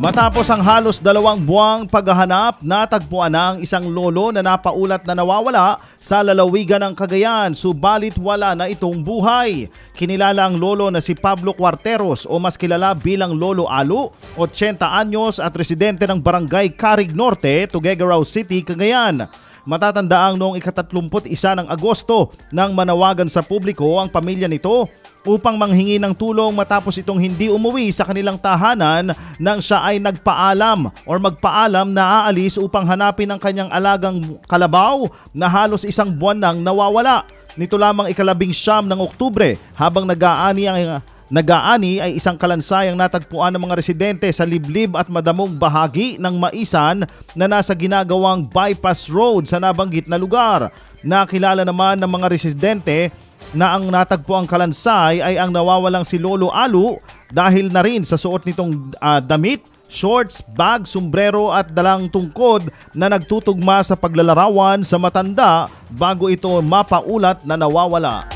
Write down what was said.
Matapos ang halos dalawang buwang paghahanap, natagpuan na ang isang lolo na napaulat na nawawala sa lalawigan ng Cagayan, subalit wala na itong buhay. Kinilala ang lolo na si Pablo Cuarteros o mas kilala bilang Lolo Alu, 80 anyos at residente ng barangay Carig Norte, Tuguegarao City, Cagayan. Matatandaang noong ikatatlumput isa ng Agosto nang manawagan sa publiko ang pamilya nito upang manghingi ng tulong matapos itong hindi umuwi sa kanilang tahanan nang siya ay nagpaalam or magpaalam na aalis upang hanapin ang kanyang alagang kalabaw na halos isang buwan nang nawawala. Nito lamang ikalabing siyam ng Oktubre habang nag-aani ang Nagaani ay isang kalansayang natagpuan ng mga residente sa liblib at madamong bahagi ng Maisan na nasa ginagawang bypass road sa nabanggit na lugar. Nakilala naman ng mga residente na ang natagpuang kalansay ay ang nawawalang si Lolo Alu dahil na rin sa suot nitong ah, damit, shorts, bag, sombrero at dalang tungkod na nagtutugma sa paglalarawan sa matanda bago ito mapaulat na nawawala.